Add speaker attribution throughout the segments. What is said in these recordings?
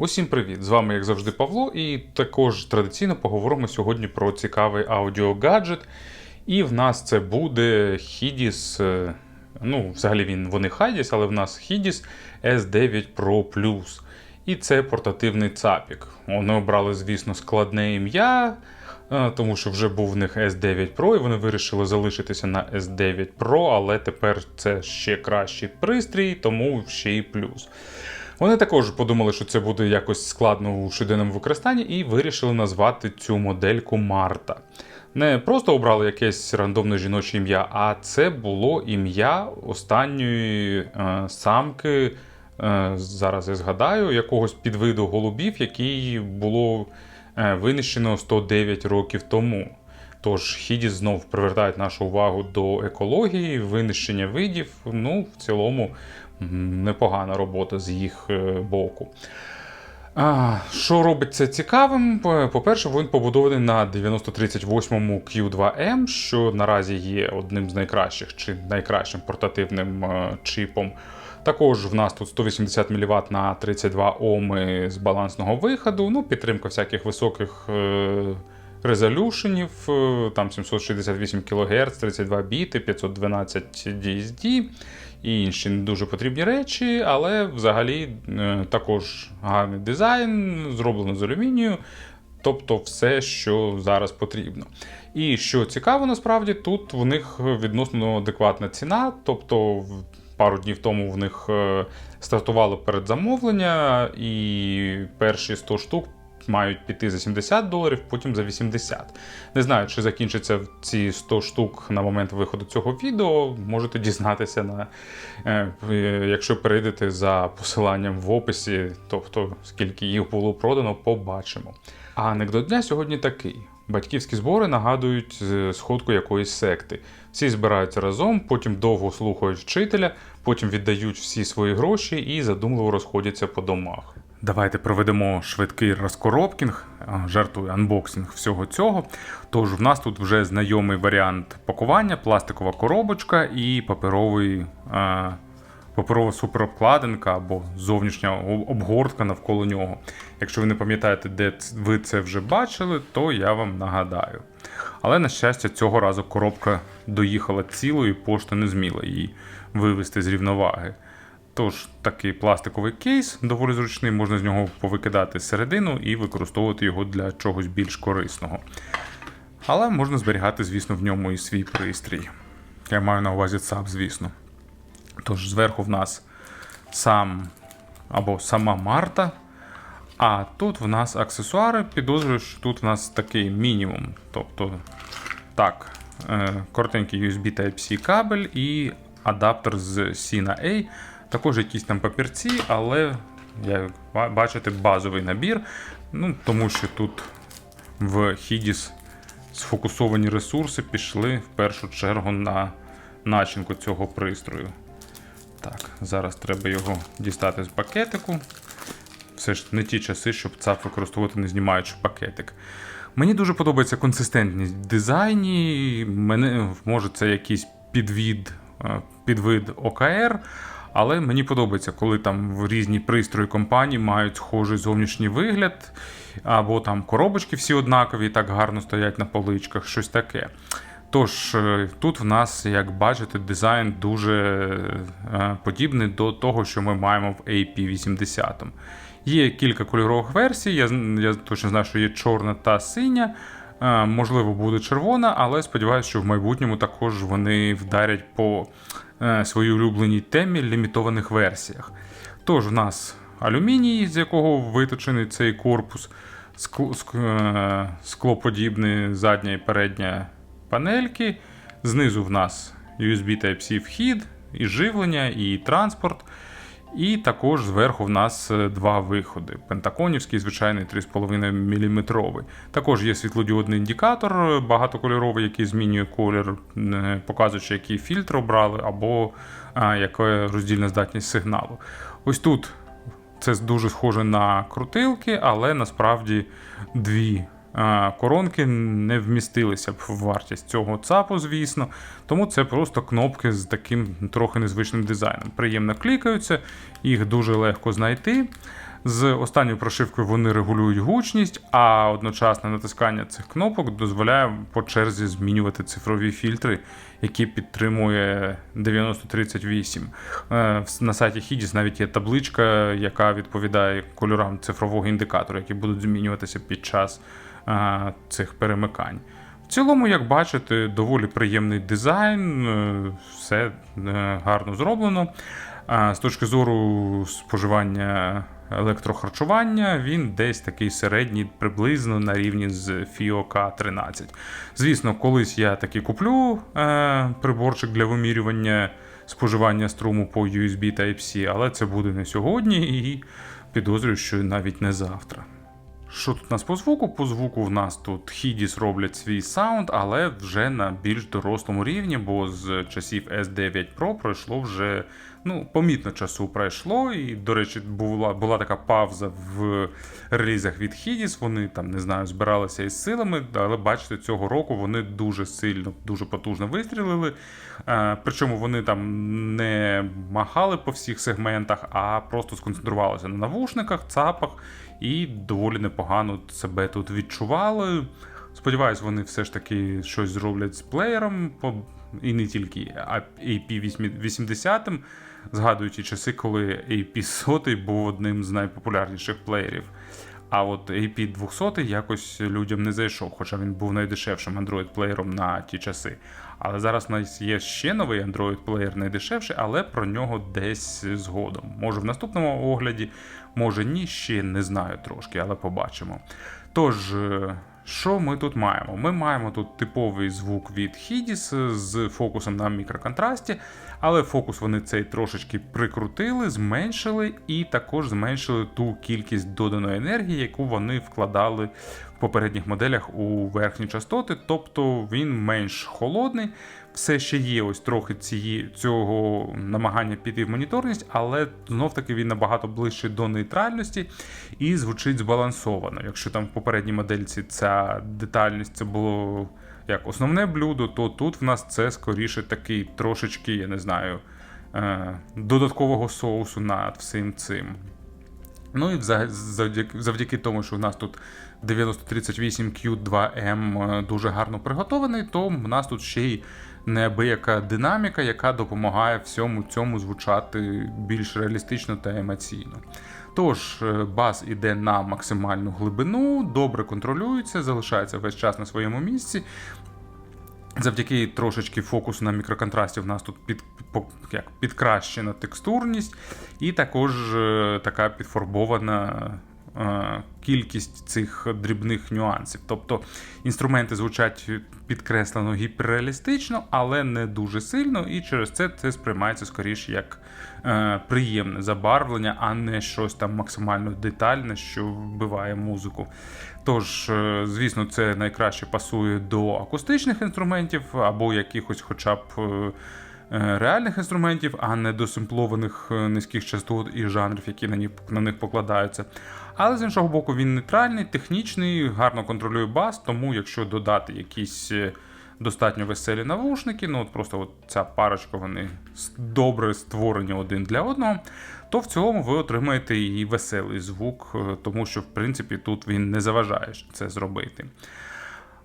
Speaker 1: Усім привіт! З вами, як завжди, Павло, і також традиційно поговоримо сьогодні про цікавий аудіогаджет. І в нас це буде Hidis, е, ну, взагалі він вони Hidis, але в нас Hidis S9 Pro Plus. І це портативний цапік. Вони обрали, звісно, складне ім'я, е, тому що вже був в них S9 Pro, і вони вирішили залишитися на S9 Pro, але тепер це ще кращий пристрій, тому ще й плюс. Вони також подумали, що це буде якось складно у щоденному використанні, і вирішили назвати цю модельку Марта. Не просто обрали якесь рандомне жіноче ім'я, а це було ім'я останньої е, самки. е, зараз я згадаю, якогось підвиду голубів, який було е, винищено 109 років тому. Тож Хідіс знов привертають нашу увагу до екології, винищення видів. Ну, в цілому непогана робота з їх е, боку. Що робить це цікавим? По- По-перше, він побудований на 9038 Q2M, що наразі є одним з найкращих чи найкращим портативним е, чипом. Також в нас тут 180 мВт на 32 Оми з балансного виходу, ну, підтримка всяких високих е, резолюшенів, е, там 768 кГц, 32 біти, 512 DSD і інші не дуже потрібні речі, але взагалі е, також гарний дизайн, зроблено з алюмінію. Тобто все, що зараз потрібно. І що цікаво, насправді, тут в них відносно адекватна ціна. Тобто, пару днів тому в них е, стартувало передзамовлення, і перші 100 штук мають піти за 70 доларів, потім за 80. Не знаю, чи закінчаться ці 100 штук на момент виходу цього відео. Можете дізнатися на Е, е, Якщо перейдете за посиланням в описі, тобто скільки їх було продано, побачимо. А анекдот дня сьогодні такий: батьківські збори нагадують е, сходку якоїсь секти. Всі збираються разом, потім довго слухають вчителя, потім віддають всі свої гроші і задумливо розходяться по домах. Давайте проведемо швидкий розкоробкінг, жартую, анбоксинг всього цього. Тож в нас тут вже знайомий варіант пакування, пластикова коробочка і паперовий, е, паперова суперобкладинка або зовнішня обгортка навколо нього. Якщо ви не пам'ятаєте, де ви це вже бачили, то я вам нагадаю. Але, на щастя, цього разу коробка доїхала цілою, пошта не зміла її вивести з рівноваги. Тож такий пластиковий кейс доволі зручний, можна з нього повикидати середину і використовувати його для чогось більш корисного. Але можна зберігати, звісно, в ньому і свій пристрій. Я маю на увазі ЦАП, звісно. Тож зверху в нас сам або сама Марта. А тут в нас аксесуари. Підозрюю, що тут в нас такий мінімум. Тобто, так, е, коротенький USB Type-C кабель і адаптер з C на A. Також якісь там папірці, але як бачите, базовий набір. Ну, тому що тут в Hidis сфокусовані ресурси пішли в першу чергу на начинку цього пристрою. Так, зараз треба його дістати з пакетику. Все ж не ті часи, щоб ЦАП використовувати, не знімаючи пакетик. Мені дуже подобається консистентність в дизайні. Мене, може, це якийсь підвід, е, підвид ОКР. Але мені подобається, коли там в різні пристрої компанії мають схожий зовнішній вигляд, або там коробочки всі однакові, і так гарно стоять на поличках, щось таке. Тож е, тут в нас, як бачите, дизайн дуже е, подібний до того, що ми маємо в AP80. Є кілька кольорових версій. Я, я точно знаю, що є чорна та синя. Е, Можливо, буде червона, але сподіваюся, що в майбутньому також вони вдарять по своїй улюбленій темі лімітованих версіях. Тож в нас алюміній, з якого виточений цей корпус, е, склоподібне задня і передня панельки. Знизу в нас USB Type-C вхід, і живлення, і транспорт. І також зверху в нас е, два виходи: пентаконівський, звичайний 3,5 мм. Також є світлодіодний індикатор е, багатокольоровий, який змінює колір, е, показуючи, який фільтр обрали, або яка роздільна здатність сигналу. Ось тут це дуже схоже на крутилки, але насправді дві коронки не вмістилися б в вартість цього ЦАПу, звісно. Тому це просто кнопки з таким трохи незвичним дизайном. Приємно клікаються, їх дуже легко знайти. З останньою прошивкою вони регулюють гучність, а одночасне натискання цих кнопок дозволяє по черзі змінювати цифрові фільтри, які підтримує 9038. Е, На сайті Hidis навіть є табличка, яка відповідає кольорам цифрового індикатора, які будуть змінюватися під час е, цих перемикань. В цілому, як бачите, доволі приємний дизайн, е, все е, гарно зроблено. З точки зору споживання електрохарчування, він десь такий середній, приблизно на рівні з FIO K13. Звісно, колись я таки куплю е, приборчик для вимірювання споживання струму по USB Type-C, але це буде не сьогодні і підозрюю, що навіть не завтра. Що тут у нас по звуку? По звуку в нас тут Hidis роблять свій саунд, але вже на більш дорослому рівні, бо з часів S9 Pro пройшло вже ну, помітно часу пройшло. І, до речі, була була така пауза в релізах від Hidis. Вони там не знаю, збиралися із силами, але бачите, цього року вони дуже сильно, дуже потужно вистрілили. Е, Причому вони там не махали по всіх сегментах, а просто сконцентрувалися на навушниках, цапах і доволі непогано себе тут відчували. Сподіваюсь, вони все ж таки щось зроблять з плеєром, і не тільки AP80, згадуючи часи, коли AP100 був одним з найпопулярніших плеєрів. А от AP200 якось людям не зайшов, хоча він був найдешевшим Android-плеєром на ті часи. Але зараз у нас є ще новий Android-плеєр найдешевший, але про нього десь згодом. Може в наступному огляді, може ні, ще не знаю трошки, але побачимо. Тож, що ми тут маємо? Ми маємо тут типовий звук від Hidis з фокусом на мікроконтрасті, але фокус вони цей трошечки прикрутили, зменшили і також зменшили ту кількість доданої енергії, яку вони вкладали в попередніх моделях у верхні частоти, тобто він менш холодний. Все ще є ось трохи цієї, цього намагання піти в моніторність, але знов-таки він набагато ближче до нейтральності і звучить збалансовано. Якщо там в попередній модельці ця детальність це було як основне блюдо, то тут в нас це скоріше такий трошечки, я не знаю, е, додаткового соусу над всім цим. Ну і завдяки, завдяки тому, що в нас тут 9038Q2M е, дуже гарно приготований, то в нас тут ще й неабияка динаміка, яка допомагає всьому цьому звучати більш реалістично та емоційно. Тож, е, бас іде на максимальну глибину, добре контролюється, залишається весь час на своєму місці. Завдяки трошечки фокусу на мікроконтрасті в нас тут під, як, підкращена текстурність, і також е, така підфарбована кількість цих дрібних нюансів. Тобто інструменти звучать підкреслено гіперреалістично, але не дуже сильно, і через це це сприймається скоріше як е, приємне забарвлення, а не щось там максимально детальне, що вбиває музику. Тож, е, звісно, це найкраще пасує до акустичних інструментів або якихось хоча б. Е, реальних інструментів, а не до симплованих е, низьких частот і жанрів, які на них, на них покладаються. Але з іншого боку, він нейтральний, технічний, гарно контролює бас, тому якщо додати якісь е, достатньо веселі навушники, ну от просто от ця парочка, вони добре створені один для одного, то в цілому ви отримаєте і веселий звук, тому що, в принципі, тут він не заважає це зробити.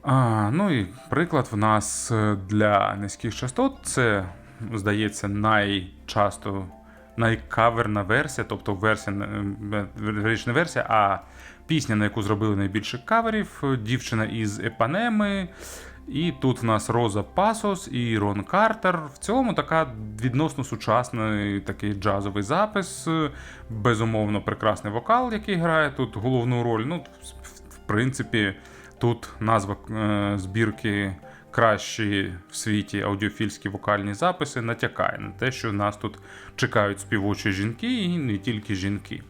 Speaker 1: А, Ну і приклад в нас для низьких частот це здається, найчасто найкаверна версія, тобто версія не версія, а пісня, на яку зробили найбільше каверів, дівчина із Епанеми. І тут в нас Роза Пасос і Рон Картер. В цілому така відносно сучасний такий джазовий запис, безумовно, прекрасний вокал, який грає тут головну роль. Ну, В принципі, тут назва е, збірки кращі в світі аудіофільські вокальні записи натякає на те, що нас тут чекають співочі жінки і не тільки жінки.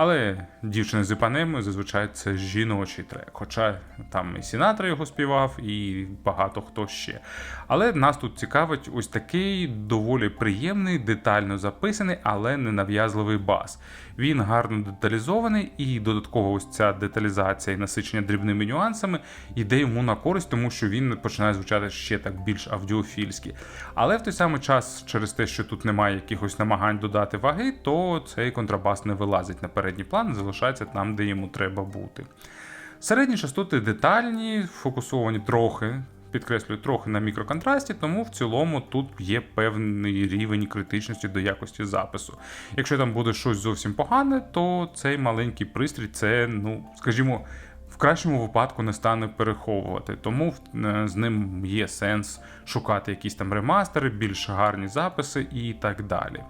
Speaker 1: Але дівчина з Іпанеми зазвичай це жіночий трек. Хоча там і Сінатра його співав, і багато хто ще. Але нас тут цікавить ось такий доволі приємний, детально записаний, але ненав'язливий бас. Він гарно деталізований, і додатково ось ця деталізація і насичення дрібними нюансами йде йому на користь, тому що він починає звучати ще так більш аудіофільськи. Але в той самий час, через те, що тут немає якихось намагань додати ваги, то цей контрабас не вилазить на передній план, залишається там, де йому треба бути. Середні частоти детальні, фокусовані трохи, підкреслюю, трохи на мікроконтрасті, тому в цілому тут є певний рівень критичності до якості запису. Якщо там буде щось зовсім погане, то цей маленький пристрій це, ну, скажімо, кращому випадку не стане переховувати. Тому е, з ним є сенс шукати якісь там ремастери, більш гарні записи і так далі.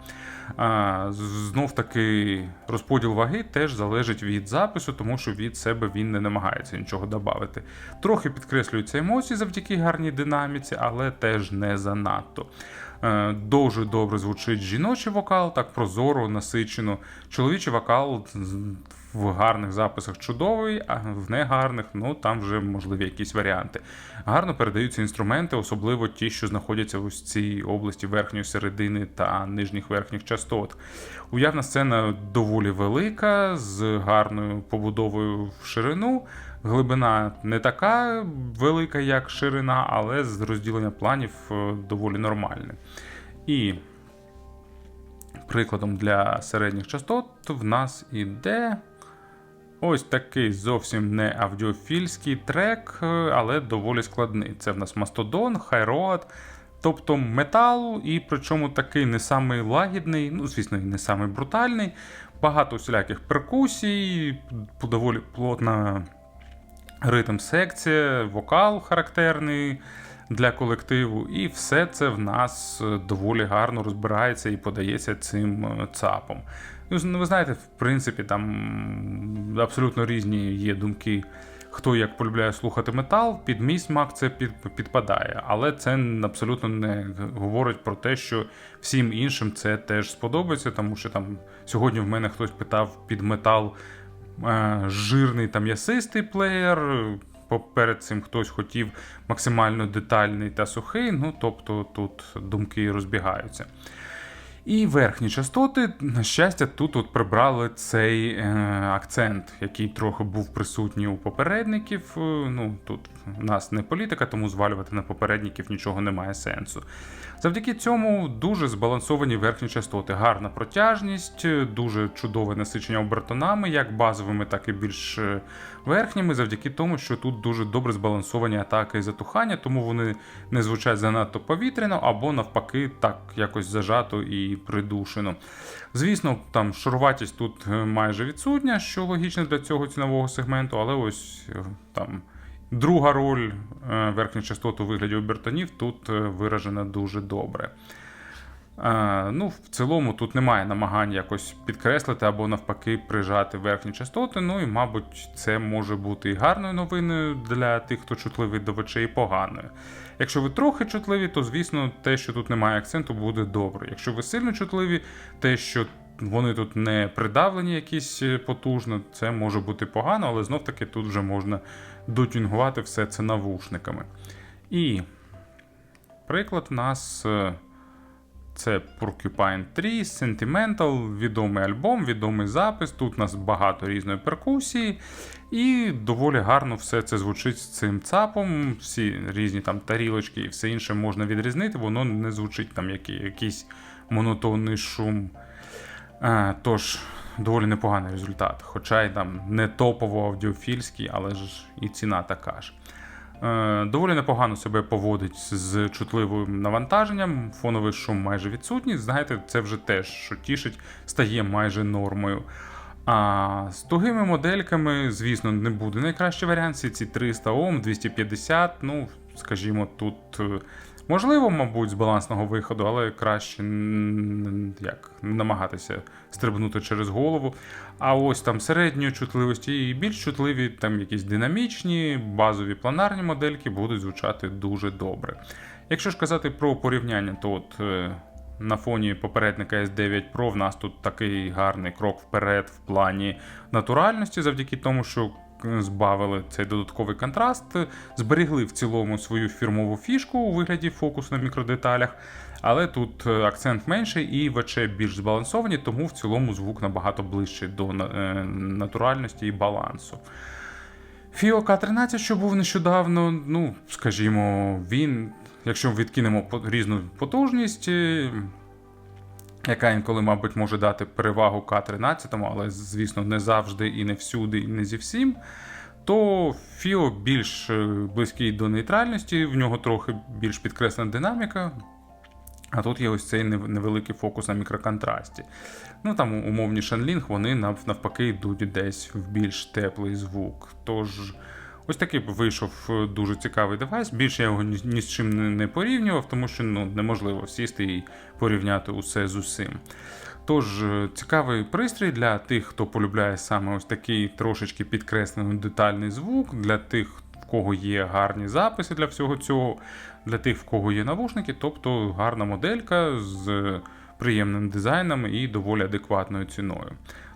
Speaker 1: Знов таки розподіл ваги теж залежить від запису, тому що від себе він не намагається нічого додати. Трохи підкреслюються емоції завдяки гарній динаміці, але теж не занадто. Е, Дуже добре звучить жіночий вокал, так прозоро, насичено. Чоловічий вокал в гарних записах чудовий, а в негарних, ну там вже можливі якісь варіанти. Гарно передаються інструменти, особливо ті, що знаходяться в цій області верхньої середини та нижніх верхніх частот. Уявна сцена доволі велика, з гарною побудовою в ширину. Глибина не така велика, як ширина, але з розділення планів е, доволі нормальне. І прикладом для середніх частот в нас іде ось такий зовсім не аудіофільський трек, е, але доволі складний. Це в нас Мастодон, Хайроад. Тобто метал, і причому такий не самий лагідний, ну, звісно, і не самий брутальний. Багато всіляких перкусій, доволі плотна ритм секція, вокал характерний для колективу, і все це в нас е, доволі гарно розбирається і подається цим е, ЦАПом. Ну, ви знаєте, в принципі, там абсолютно різні є думки. Хто як полюбляє слухати метал, під мій смак це під, підпадає, але це абсолютно не говорить про те, що всім іншим це теж сподобається, тому що там сьогодні в мене хтось питав під метал жирний там ясистий плеєр. Поперед цим хтось хотів максимально детальний та сухий, ну тобто тут думки розбігаються. І верхні частоти, на щастя, тут от прибрали цей е, акцент, який трохи був присутній у попередників. Е, ну тут у нас не політика, тому звалювати на попередників нічого немає сенсу. Завдяки цьому дуже збалансовані верхні частоти, гарна протяжність, дуже чудове насичення обертонами, як базовими, так і більш е, верхніми, завдяки тому, що тут дуже добре збалансовані атаки і затухання, тому вони не звучать занадто повітряно або навпаки так якось зажато і придушено. Звісно, там шуруватість тут е, майже відсутня, що логічно для цього цінового сегменту, але ось е, там. Друга роль е, верхніх частот у вигляді обертонів тут виражена дуже добре. Ну, В цілому тут немає намагань якось підкреслити або навпаки прижати верхні частоти. Ну і, мабуть, це може бути і гарною новиною для тих, хто чутливий до очей, і поганою. Якщо ви трохи чутливі, то звісно те, що тут немає акценту, буде добре. Якщо ви сильно чутливі, те, що вони тут не придавлені якісь е, потужно, це може бути погано, але знов-таки тут вже можна дотюнгувати все це навушниками. І приклад у нас. Е, це Porcupine 3, Sentimental, відомий альбом, відомий запис. Тут у нас багато різної перкусії, і доволі гарно все це звучить з цим цапом. Всі різні там тарілочки і все інше можна відрізнити, воно не звучить там як, якийсь монотонний шум. А, Тож, доволі непоганий результат. Хоча й там не топово аудіофільський, але ж і ціна така ж. Е, доволі непогано себе поводить з чутливим навантаженням, фоновий шум майже відсутній. Знаєте, це вже теж, що тішить, стає майже нормою. А з тугими модельками, звісно, не буде найкращий варіант. Ці 300 Ом, 250, ну, скажімо, тут е, можливо, мабуть, з балансного виходу, але краще як, намагатися стрибнути через голову. А ось там середньої чутливості і більш чутливі, там якісь динамічні, базові планарні модельки будуть звучати дуже добре. Якщо ж казати про порівняння, то от. Е, на фоні попередника S9 Pro в нас тут такий гарний крок вперед в плані натуральності, завдяки тому, що збавили цей додатковий контраст, зберегли в цілому свою фірмову фішку у вигляді фокусу на мікродеталях. Але тут е, акцент менший і ВЧ більш збалансовані, тому в цілому звук набагато ближчий до е, натуральності і балансу. Фіо К-13, що був нещодавно, ну, скажімо, він, якщо відкинемо різну потужність, е, яка інколи, мабуть, може дати перевагу К-13, але, звісно, не завжди і не всюди, і не зі всім, то Фіо більш е, близький до нейтральності, в нього трохи більш підкреслена динаміка. А тут є ось цей невеликий фокус на мікроконтрасті. Ну там умовні шанлінг, вони навпаки йдуть десь в більш теплий звук. Тож, ось такий вийшов е, дуже цікавий девайс. Більше я його ні, ні з чим не, порівнював, тому що ну, неможливо сісти і порівняти усе з усім. Тож, е, цікавий пристрій для тих, хто полюбляє саме ось такий трошечки підкреслений детальний звук, для тих, в кого є гарні записи для всього цього, для тих, в кого є навушники, тобто гарна моделька з приємним дизайном і доволі адекватною ціною.